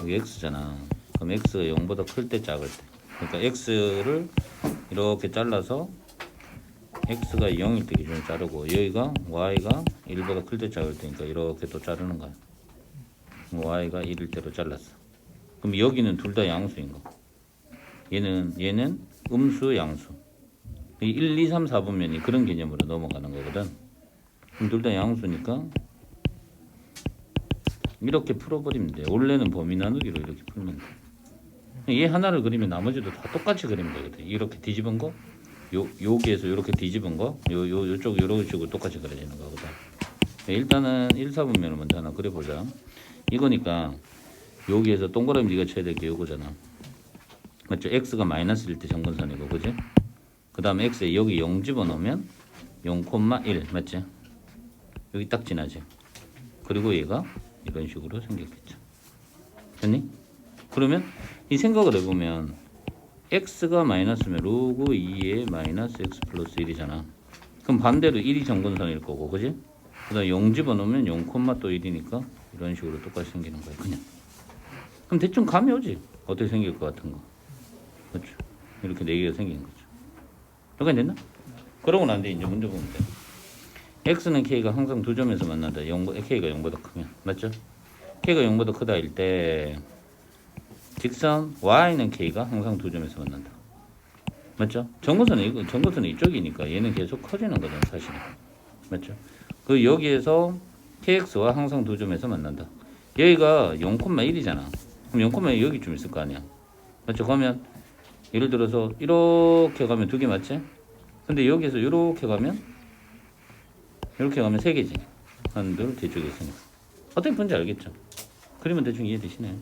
여기 x잖아. 그럼 x가 0보다 클 때 작을 때. 그러니까 x를 이렇게 잘라서 x가 0일 때 기준으로 자르고 여기가 y가 1보다 클때 작을 때니까 이렇게 또 자르는 거야. y가 1일 때로 잘랐어. 그럼 여기는 둘 다 양수인 거. 얘는 얘는 음수 양수. 이 1, 2, 3, 4분면이 그런 개념으로 넘어가는 거거든. 그럼 둘 다 양수니까 이렇게 풀어버리면 돼. 원래는 범위 나누기로 이렇게 풀면 돼. 얘 하나를 그리면 나머지도 다 똑같이 그리면 되거든. 이렇게 뒤집은 거, 요 여기에서 이렇게 뒤집은 거, 요 요 요쪽 요런 식으로 똑같이 그려지는 거거든. 일단은 1, 4분면을 먼저 하나 그려보자. 이거니까 여기에서 동그라미 네가 쳐야 될 게 요거잖아. 맞죠? x가 마이너스일 때 정근선이고, 그지? 그 다음에 x에 여기 0 집어넣으면 0,1 맞지? 여기 딱 지나지. 그리고 얘가 이런 식으로 생겼겠죠. 됐니? 그러면 이 생각을 해보면 x가 마이너스면 로그 2에 마이너스 x 플러스 1이잖아. 그럼 반대로 1이 정근선일 거고, 그지? 그 다음에 0 집어넣으면 0, 또 1이니까 이런 식으로 똑같이 생기는 거야, 그냥. 그럼 대충 감이 오지. 어떻게 생길 것 같은 거. 그렇죠. 이렇게 네 개가 생긴 거죠. 여기까지 됐나? 그러고 난 뒤에 이제 문제 보면 돼. X는 k가 항상 두 점에서 만난다. 0, k가 0보다 크면. 맞죠? k가 0보다 크다일 때 직선 y는 k가 항상 두 점에서 만난다. 맞죠? 정거선은 이거 정거선은 이쪽이니까 얘는 계속 커지는 거잖아, 사실은. 맞죠? 그 여기에서 kx와 항상 두 점에서 만난다. 여기가 0,1이잖아. 그럼 0,1 여기쯤 있을 거 아니야. 맞죠? 그러면 예를 들어서 이렇게 가면 두 개 맞지? 근데 여기서 이렇게 가면 이렇게 가면 세 개지. 하나, 둘, 뒤쪽에 있으니까. 어떻게 본지 알겠죠? 그리면 대충 이해되시나요?